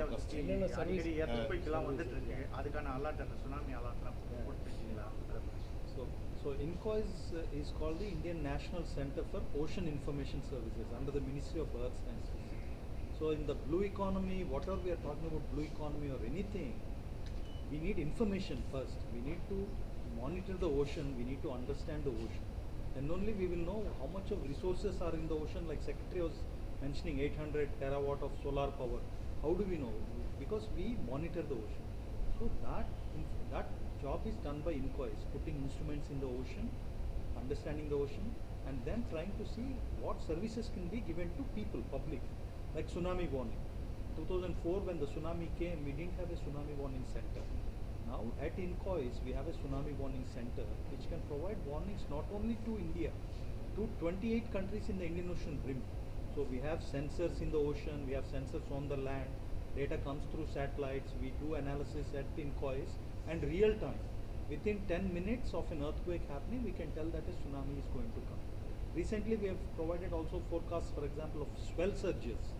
India forecast. என்னென்ன service? அடிக்கடி ஆ, எர்த்குவேக்லாம் வந்துட்டு இருக்கு அதுக்கான அலர்ட் அந்த tsunami அலர்ட்லாம் போட்டுருக்கீங்களா So, so INCOIS uh, is called the Indian National Center for Ocean Information Services under the Ministry of Earth Sciences. So in the blue economy, whatever we are talking about blue economy or anything, we need information first. We need to monitor the ocean, we need to understand the ocean. Then only we will know how much of resources are in the ocean, like Secretary was mentioning 800 terawatt of solar power. How do we know? Because we monitor the ocean. So that, that job is done by INCOIS, putting instruments in the ocean, understanding the ocean, and then trying to see what services can be given to people, public, like tsunami warning. 2004 when the tsunami came, we didn't have a tsunami warning center. Now at INCOIS, we have a tsunami warning center which can provide warnings not only to India, to 28 countries in the Indian Ocean rim. So we have sensors in the ocean, we have sensors on the land, Data comes through satellites. We do analysis at INCOIS and real time. Within 10 minutes of an earthquake happening, we can tell that a tsunami is going to come. Recently, we have provided also forecasts, for example, of swell surges.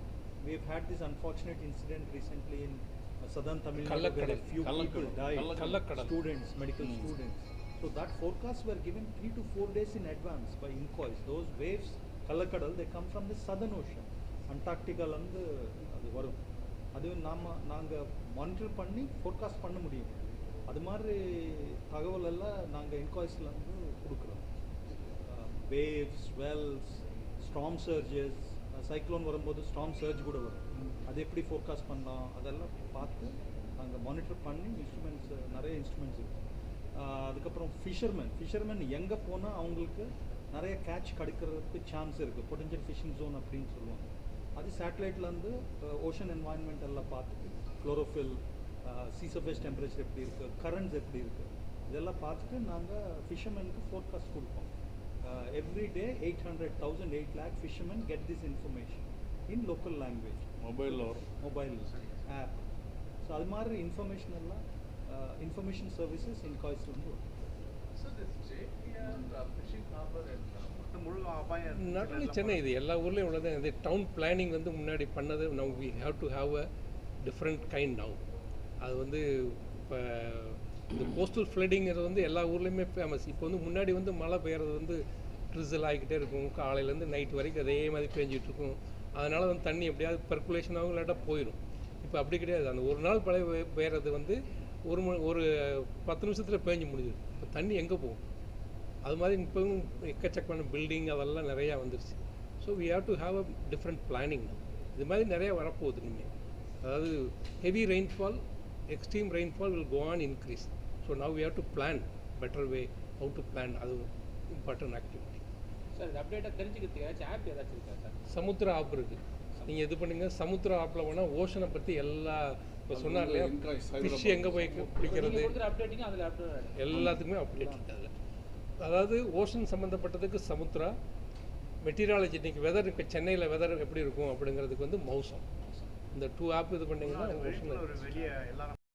We have had this unfortunate incident recently in uh, southern Tamil Nadu where a few people died, students, medical mm. students. So that forecasts were given three to four days in advance by INCOIS. Those waves, Kallakadal, they come from the southern ocean, Antarctica and the, uh, the அது நாம் நாங்கள் monitor பண்ணி forecast பண்ண முடியும். அது மாதிரி தகவல் எல்லாம் நாங்கள் இன்காய்ஸில் வந்து கொடுக்குறோம். Waves swells strong surges cyclone வரும்போது ஸ்டாம் சர்ஜ் கூட வரும். அது எப்படி ஃபோர்காஸ்ட் பண்ணலாம்? அதெல்லாம் பார்த்து நாங்கள் மானிட்டர் பண்ணி இன்ஸ்ட்ருமெண்ட்ஸ் நிறைய இன்ஸ்ட்ருமெண்ட்ஸ் இருக்குது அதுக்கப்புறம் ஃபிஷர்மேன் ஃபிஷர்மேன் எங்கே போனால் அவங்களுக்கு நிறைய கேட்ச் கிடைக்கிறதுக்கு சான்ஸ் இருக்குது பொட்டன்ஷியல் ஃபிஷிங் ஜோன் அப்படின்னு சொல்லுவாங்க. அது சேட்டலைட்லேருந்து ஓஷன் என்வாயன்மெண்ட் எல்லாம் பார்த்துட்டு குளோரோஃபில் சீ சர்ஃபேஸ் டெம்பரேச்சர் எப்படி இருக்குது கரண்ட்ஸ் எப்படி இருக்குது இதெல்லாம் பார்த்துட்டு நாங்கள் ஃபிஷர்மேனுக்கு ஃபோர்காஸ்ட் கொடுப்போம். Every day eight hundred thousand eight lakh fisherman get this information in local language மொபைலில் வரும். மொபைல் ஆப் ஸோ அது மாதிரி இன்ஃபர்மேஷன் எல்லாம் இன்ஃபர்மேஷன் சர்வீசஸ் இன்காய்ஸ்லேருந்து வரும். நாட் ஒன்லி சென்னை இது எல்லா ஊர்லேயும் உள்ளது. இது டவுன் பிளானிங் வந்து முன்னாடி பண்ணது. Now we have to have a different kind now அது வந்து இப்போ இந்த கோஸ்டல் ஃப்ளட்டிங்கிறது வந்து எல்லா ஊர்லேயுமே ஃபேமஸ் இப்போ வந்து முன்னாடி வந்து மழை பெய்யறது வந்து ட்ரிசல் ஆகிக்கிட்டே இருக்கும். காலையிலேருந்து நைட் வரைக்கும் அதே மாதிரி பேஞ்சிட்டு இருக்கும். அதனால் வந்து தண்ணி எப்படியாவது பெர்குலேஷன் ஆகும் இல்லாட்டா போயிடும். இப்போ அப்படி கிடையாது. அந்த ஒரு நாள் பழைய பெய்யறது வந்து ஒரு மணி ஒரு பத்து நிமிஷத்தில் பேஞ்சு முடிஞ்சுது. இப்போ தண்ணி எங்கே போகும்? அது மாதிரி இப்போவும் எக்கச்சக்கமான பில்டிங் அதெல்லாம் நிறையா வந்துருச்சு. So we have to have a different planning இது மாதிரி நிறையா வரப்போகுது இனிமேல் அதாவது heavy rainfall extreme rainfall will go on increase so now we have to plan better way how to plan அது இம்பார்ட்டன்ட் ஆக்டிவிட்டி சார் இது அப்டேட்டாக தெரிஞ்சுக்கிறதுக்கு ஏதாச்சும் ஆப் ஏதாச்சும் இருக்கா சார் சமுத்திர ஆப் இருக்குது நீங்கள் இது பண்ணுங்க சமுத்திர ஆப்பில் போனால் ஓஷனை பற்றி எல்லா இப்போ சொன்னார் இல்லையா? ஃபிஷ் எங்கே போய் பிடிக்கிறது? எல்லாத்துக்குமே அப்டேட் அதில் அதாவது ஓஷன் சம்மந்தப்பட்டதுக்கு சமுத்ரா மெட்டீரியாலஜி இன்னைக்கு வெதர் இப்போ சென்னையில் வெதர் எப்படி இருக்கும் அப்படிங்கிறதுக்கு வந்து மௌசம் இந்த டூ ஆப் இது பண்ணிங்கன்னா எல்லாரும்